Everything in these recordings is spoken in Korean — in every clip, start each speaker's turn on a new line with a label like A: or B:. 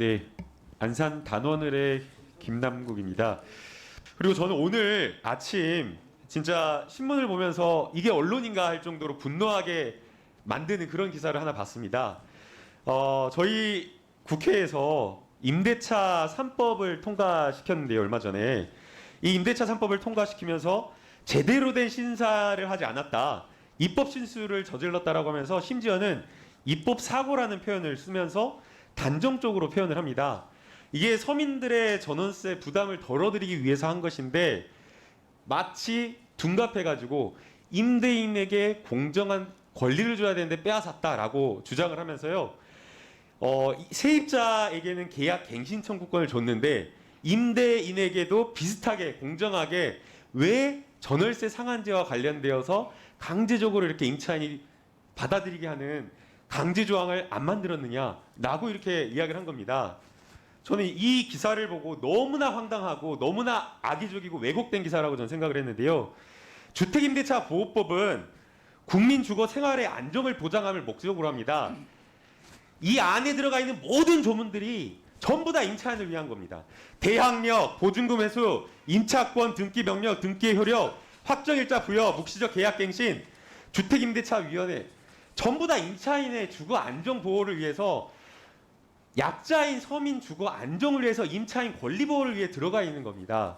A: 네, 안산 단원을의 김남국입니다. 그리고 저는 오늘 아침 진짜 신문을 보면서 이게 언론인가 할 정도로 분노하게 만드는 그런 기사를 하나 봤습니다. 어, 저희 국회에서 임대차 3법을 통과시켰는데요, 얼마 전에. 이 임대차 3법을 통과시키면서 제대로 된 신사를 하지 않았다. 입법 실수를 저질렀다라고 하면서 심지어는 입법 사고라는 표현을 쓰면서 단정적으로 표현을 합니다. 이게 서민들의 전원세 부담을 덜어드리기 위해서 한 것인데 마치 둔갑해가지고 임대인에게 공정한 권리를 줘야 되는데 빼앗았다라고 주장을 하면서요. 어, 이 세입자에게는 계약 갱신 청구권을 줬는데 임대인에게도 비슷하게 공정하게 왜 전월세 상한제와 관련되어서 강제적으로 이렇게 임차인이 받아들이게 하는 강제 조항을 안 만들었느냐라고 이렇게 이야기를 한 겁니다. 저는 이 기사를 보고 너무나 황당하고 너무나 악의적이고 왜곡된 기사라고 저는 생각을 했는데요. 주택임대차 보호법은 국민 주거 생활의 안정을 보장함을 목적으로 합니다. 이 안에 들어가 있는 모든 조문들이 전부 다 임차인을 위한 겁니다. 대항력, 보증금 회수, 임차권 등기 명령, 등기 효력, 확정일자 부여, 묵시적 계약갱신, 주택임대차위원회 전부 다 임차인의 주거 안정 보호를 위해서 약자인 서민 주거 안정을 위해서 임차인 권리 보호를 위해 들어가 있는 겁니다.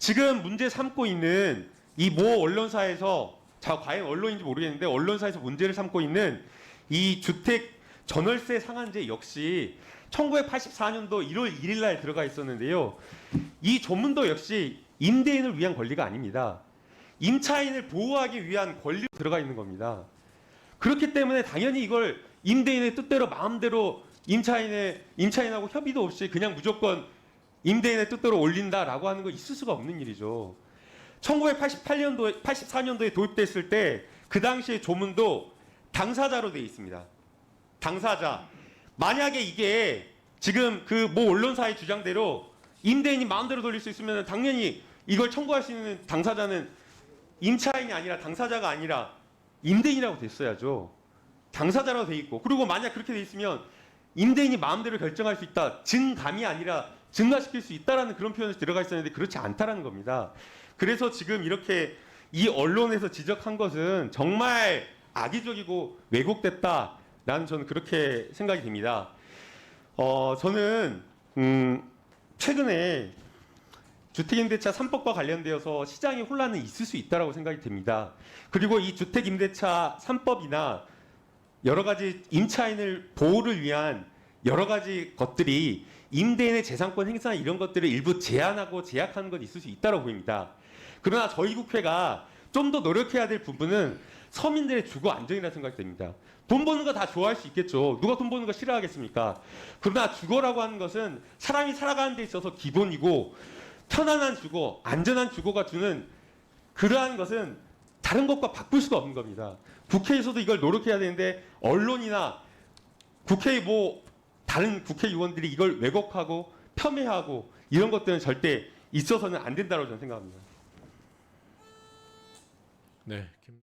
A: 지금 문제 삼고 있는 이 모 언론사에서 자 과연 언론인지 모르겠는데 언론사에서 문제를 삼고 있는 이 주택 전월세 상한제 역시 1984년도 1월 1일 날 들어가 있었는데요. 이 조문도 역시 임대인을 위한 권리가 아닙니다. 임차인을 보호하기 위한 권리로 들어가 있는 겁니다. 그렇기 때문에 당연히 이걸 임대인의 뜻대로 마음대로 임차인의 임차인하고 협의도 없이 그냥 무조건 임대인의 뜻대로 올린다라고 하는 거 있을 수가 없는 일이죠. 1988년도 84년도에 도입됐을 때 그 당시의 조문도 당사자로 되어 있습니다. 당사자. 만약에 이게 지금 그 모 언론사의 주장대로 임대인이 마음대로 돌릴 수 있으면 당연히 이걸 청구할 수 있는 당사자는 임차인이 아니라 당사자가 아니라 임대인이라고 됐어야죠. 당사자라고 돼 있고 그리고 만약 그렇게 돼 있으면 임대인이 마음대로 결정할 수 있다. 증감이 아니라 증가시킬 수 있다라는 그런 표현이 들어가 있었는데 그렇지 않다라는 겁니다. 그래서 지금 이렇게 이 언론에서 지적한 것은 정말 악의적이고 왜곡됐다라는 저는 그렇게 생각이 듭니다. 어, 저는 음, 최근에 주택임대차 3법과 관련되어서 시장의 혼란은 있을 수 있다라고 생각이 듭니다. 그리고 이 주택임대차 3법이나 여러 가지 임차인을 보호를 위한 여러 가지 것들이 임대인의 재산권 행사나 이런 것들을 일부 제한하고 제약하는 건 있을 수 있다고 보입니다. 그러나 저희 국회가 좀 더 노력해야 될 부분은 서민들의 주거 안정이라 생각이 듭니다. 돈 버는 거 다 좋아할 수 있겠죠. 누가 돈 버는 거 싫어하겠습니까? 그러나 주거라고 하는 것은 사람이 살아가는 데 있어서 기본이고 편안한 주거, 안전한 주거가 주는 그러한 것은 다른 것과 바꿀 수가 없는 겁니다. 국회에서도 이걸 노력해야 되는데 언론이나 국회 뭐 다른 국회의원들이 이걸 왜곡하고 폄훼하고 이런 것들은 절대 있어서는 안 된다고 저는 생각합니다.
B: 네. 김...